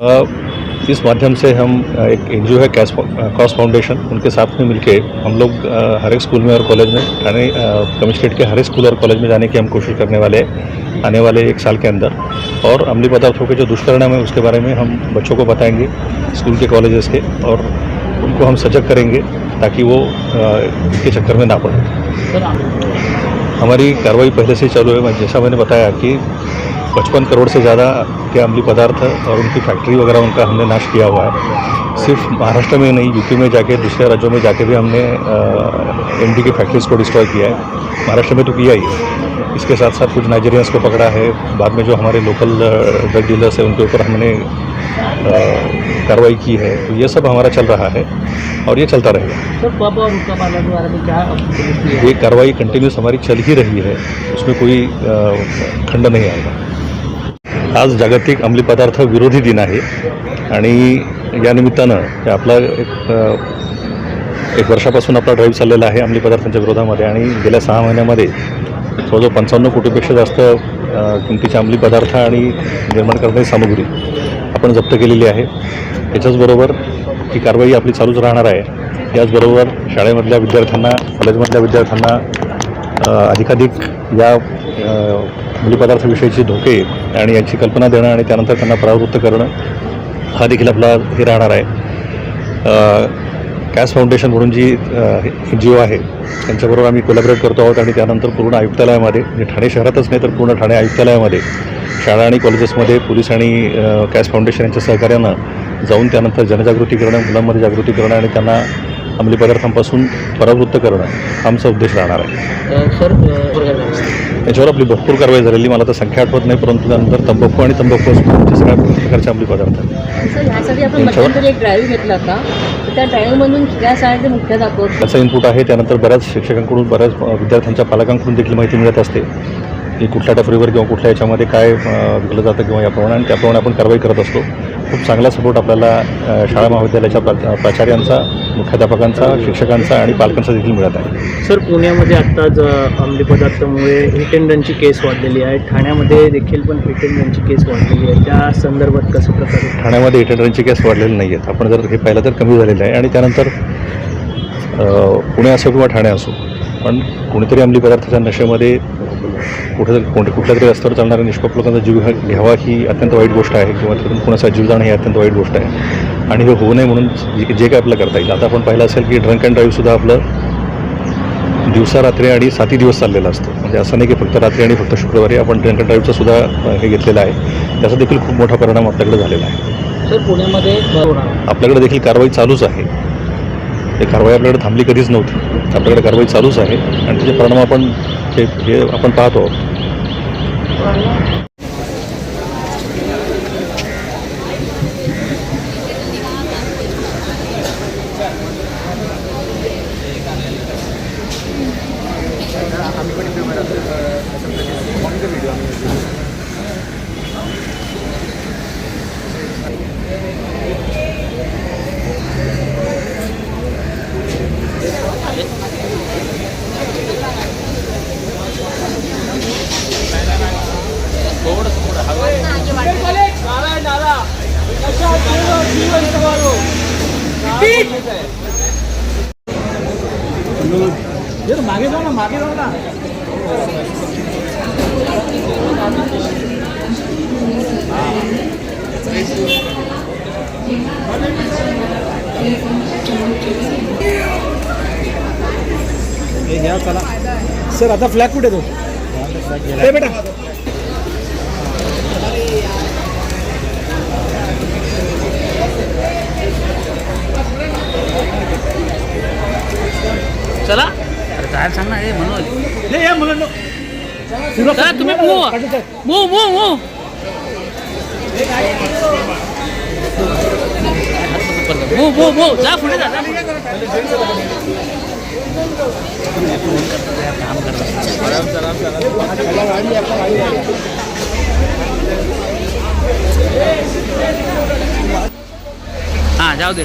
इस माध्यम से हम एक एन है कैश कॉस फाउंडेशन उनके साथ में मिलके हम लोग हर एक स्कूल में और कॉलेज में अ, कमिश्नरेट के हर एक स्कूल और कॉलेज में जाने की हम कोशिश करने वाले हैं आने वाले एक साल के अंदर। और अमली पदार्थों के जो दुष्परिणाम है उसके बारे में हम बच्चों को बताएँगे स्कूल के कॉलेजेस के और उनको हम सजग करेंगे ताकि वो इसके चक्कर में ना पड़े। हमारी कार्रवाई पहले से चालू है। जैसा मैंने बताया कि पचपन करोड़ से ज़्यादा के अमली पदार्थ और उनकी फैक्ट्री वगैरह उनका हमने नाश किया हुआ है। सिर्फ़ महाराष्ट्र में नहीं यूपी में जाके दूसरे राज्यों में जाके भी हमने एमडी की फैक्ट्रीज को डिस्ट्रॉय किया है। महाराष्ट्र में तो किया ही है। इसके साथ साथ कुछ नाइजीरियंस को पकड़ा है। बाद में जो हमारे लोकल ड्रग डीलर्स हैं उनके ऊपर हमने कार्रवाई की है। तो ये सब हमारा चल रहा है और ये चलता रहेगा। ये कार्रवाई कंटिन्यूस हमारी चल ही रही है। उसमें कोई खंड नहीं आएगा। आज जागतिक अंमली पदार्थ विरोधी दिन आहे आणि या निमित्तानं आपला एक एक वर्षापासून आपला ड्राईव्ह चाललेला आहे अंमली पदार्थांच्या विरोधामध्ये आणि गेल्या सहा महिन्यामध्ये जवळजवळ पंचावन्न कोटीपेक्षा जास्त अ, किमतीचे अंमली पदार्थ आणि निर्माण करणारी सामग्री आपण जप्त केलेली आहे. त्याच्याचबरोबर ही कारवाई आपली चालूच राहणार आहे. याचबरोबर शाळेमधल्या विद्यार्थ्यांना कॉलेजमधल्या विद्यार्थ्यांना अधिकाधिक या अ, अंमली धोके आणि यांची कल्पना देणं आणि त्यानंतर त्यांना प्रावृत्त करणं हा देखील आपला हे राहणार आहे. कॅस कॅश फाउंडेशन म्हणून जी एन जी ओ आहे त्यांच्याबरोबर आम्ही कोलॅबरेट करतो आहोत आणि त्यानंतर पूर्ण आयुक्तालयामध्ये म्हणजे ठाणे शहरातच नाही तर पूर्ण ठाणे आयुक्तालयामध्ये शाळा आणि कॉलेजेसमध्ये पोलीस आणि कॅस कॅश फाउंडेशन यांच्या सहकार्यानं जाऊन त्यानंतर जनजागृती करणं मुलांमध्ये जागृती करणं आणि त्यांना अंमली पदार्थांपासून परावृत्त करणं हा आमचा उद्देश राहणार आहे. सर याच्यावर आपली भरपूर कारवाई झालेली मला तर संख्या आठवत नाही परंतु त्यानंतर तंबाखू आणि तंबाखू सगळ्या प्रकारचे अंमली पदार्थ त्याचा इनपुट आहे त्यानंतर बऱ्याच शिक्षकांकडून बऱ्याच विद्यार्थ्यांच्या पालकांकडून देखील माहिती मिळत असते. की कुठल्या टफरीवर किंवा कुठल्या याच्यामध्ये काय विकलं जातं किंवा याप्रमाणे आणि त्याप्रमाणे आपण कारवाई करत असतो. खूप चांगला सपोर्ट आपल्याला शाळा महाविद्यालयाच्या प्रा प्राचार्यांचा मुख्याध्यापकांचा शिक्षकांचा आणि पालकांचा देखील मिळत आहे. सर पुण्यामध्ये आत्ताच अंमली पदार्थामुळे हिट अँड रनची केस वाढलेली आहे. ठाण्यामध्ये देखील पण हिट अँड रनची केस वाढलेली आहे. त्या संदर्भात कसं प्रकारे? ठाण्यामध्ये एटेंडरची केस वाढलेले नाही आहेत आपण जर हे पाहिलं तर कमी झालेलं आहे. आणि त्यानंतर पुणे असो किंवा ठाणे असो पण कोणीतरी अंमली पदार्थाच्या नशेमध्ये कुठे कोणत्या कुठल्या तरी रस्त्यावर चालणाऱ्या निष्पाप लोकांचा जीव घ्या घ्यावा ही अत्यंत वाईट गोष्ट आहे किंवा तिथून कुणाचा जीव जाणं ही अत्यंत वाईट गोष्ट आहे. आणि हे होऊ नये म्हणून जे जे काय आपलं करता येईल. आता आपण पाहिलं असेल की ड्रंक अँड ड्राईव्हसुद्धा आपलं दिवसा रात्री आणि साती दिवस चाललेलं असतं. म्हणजे असं नाही की फक्त रात्री आणि फक्त शुक्रवारी आपण ड्रंक अँड ड्राईव्हचं सुद्धा हे घेतलेलं आहे. त्याचा देखील खूप मोठा परिणाम आपल्याकडे झालेला आहे. सर पुण्यामध्ये आपल्याकडे देखील कारवाई चालूच आहे. ते कारवाई आपल्याकडे थांबली कधीच नव्हती. आपल्याकडे कारवाई चालूच आहे. आणि त्याचे परिणाम आपण हे हे आपण पाहतो मागे जाऊ ना मागे जाऊ ना हे घ्या चला. सर आता फ्लॅग कुठे तो? बेटा. चला अरे काय सांग ना हे मनोज हे या मुलांना चला तुम्ही move move move move move move move जा पुढे जा जा. हा जाऊ दे.